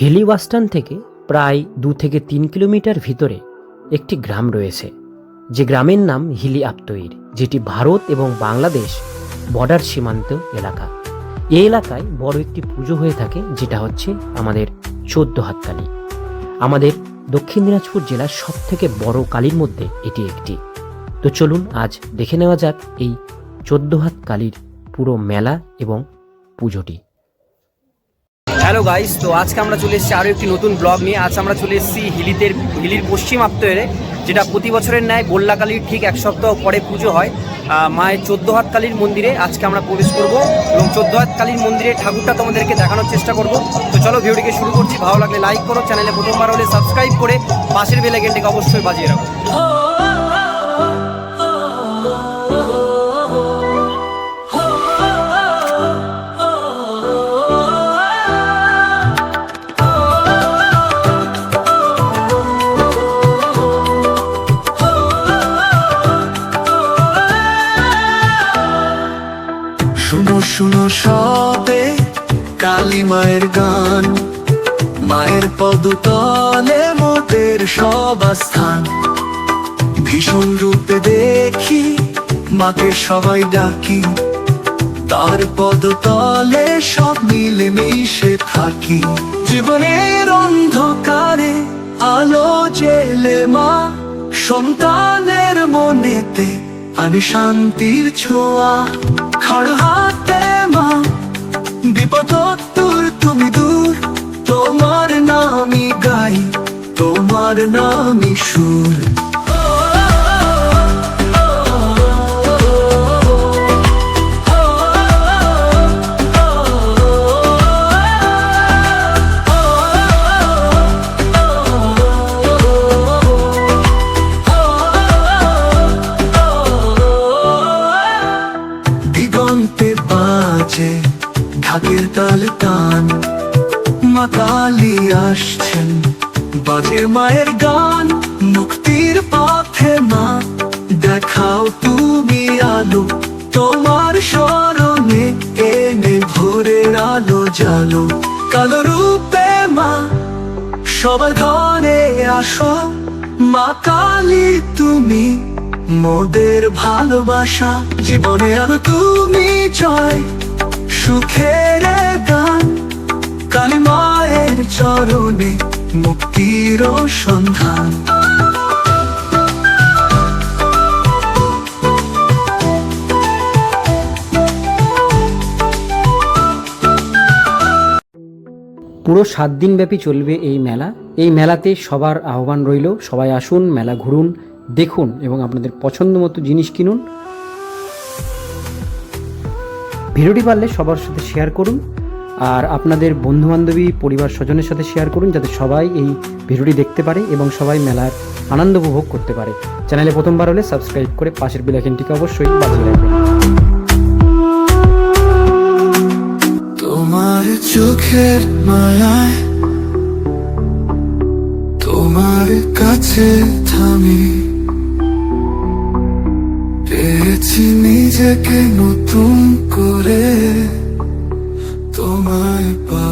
Hili western থেকে প্রায় দু থেকে তিন কিলোমিটার ভিতরে একটি গ্রাম রয়েছে, যে গ্রামের নাম হিলি আপ্তইর যেটি ভারত এবং বাংলাদেশ বর্ডার সীমান্ত এলাকা। এই এলাকায় বড় একটি পুজো হয়ে থাকে, যেটা হচ্ছে আমাদের চোদ্দ হাত কালী। আমাদের দক্ষিণ দিনাজপুর জেলার সব থেকে বড় কালীর মধ্যে এটি একটি। তো চলুন আজ দেখে নেওয়া যাক এই চোদ্দ হাত কালীর পুরো মেলা এবং পুজোটি। হ্যালো গাইস তো আজকে আমরা চলে এসেছি আরও একটি নতুন ব্লগ নিয়ে। আজ আমরা চলে এসেছি হিলিতের, হিলির পশ্চিম আপ্তরে যেটা প্রতি বছরের ন্যায় গোল্লাকালীর ঠিক এক সপ্তাহ পরে পুজো হয় মায়ের চোদ্দ হাত কালীর মন্দিরে আজকে আমরা প্রবেশ করব এবং চোদ্দ হাত কালীর মন্দিরে ঠাকুরটা তোমাদেরকে দেখানোর চেষ্টা করব। তো চলো ভিডিওটিকে শুরু করছি। ভালো লাগলে লাইক করো, চ্যানেলে প্রথমবার হলে সাবস্ক্রাইব করে পাশের বেলাইকেনটিকে অবশ্যই বাজিয়ে রাখো। শুনো সবে কালী মায়ের গান। মায়ের পদতলে মোদের সব স্থান ভীষণ রূপে দেখি মাকে সবাই ডাকি। তার পদতলে সব মিলে মিশে থাকি। জীবনের অন্ধকারে আলো জেলে মা, সন্তানের মনেতে আমি শান্তির ছোঁয়া। খড় তোমার নামই সুর ঢাকের তাল টান মা কালী আসছেন। বাজে মায়ের গান, মুক্তির পথে মা। দেখাও তুমি আলো, তোমার স্মরণে এনে ভোরের আলো জালো। কালো রূপে মা সবার আসো। মা কালী তুমি, মোদের ভালোবাসা। জীবনে আর তুমি জয়, সুখের গান। কালী মায়ের চরণে মুক্তির সন্ধান। পুরো সাত দিন ব্যাপী চলবে এই মেলা। এই মেলাতে সবার আহ্বান রইল। সবাই আসুন, মেলা ঘুরুন, দেখুন এবং আপনাদের পছন্দ মতো জিনিস কিনুন। ভিডিওটি পারলে সবার সাথে শেয়ার করুন। আর আপনাদের বন্ধুবান্ধবী, পরিবার স্বজনের সাথে শেয়ার করুন যাতে সবাই এই ভিডিওটি দেখতে পারে এবং সবাই মেলার আনন্দ উপভোগ করতে পারে। চ্যানেলে প্রথমবার হলে সাবস্ক্রাইব করে পাশের বেলাইকেনটিকে অবশ্যই বাজিয়ে রাখবেন। তোমার চোখের মায়ায় তোমার কাছে থামি। পেয়েছি নিজেকে নতুন করে। তোমায় পা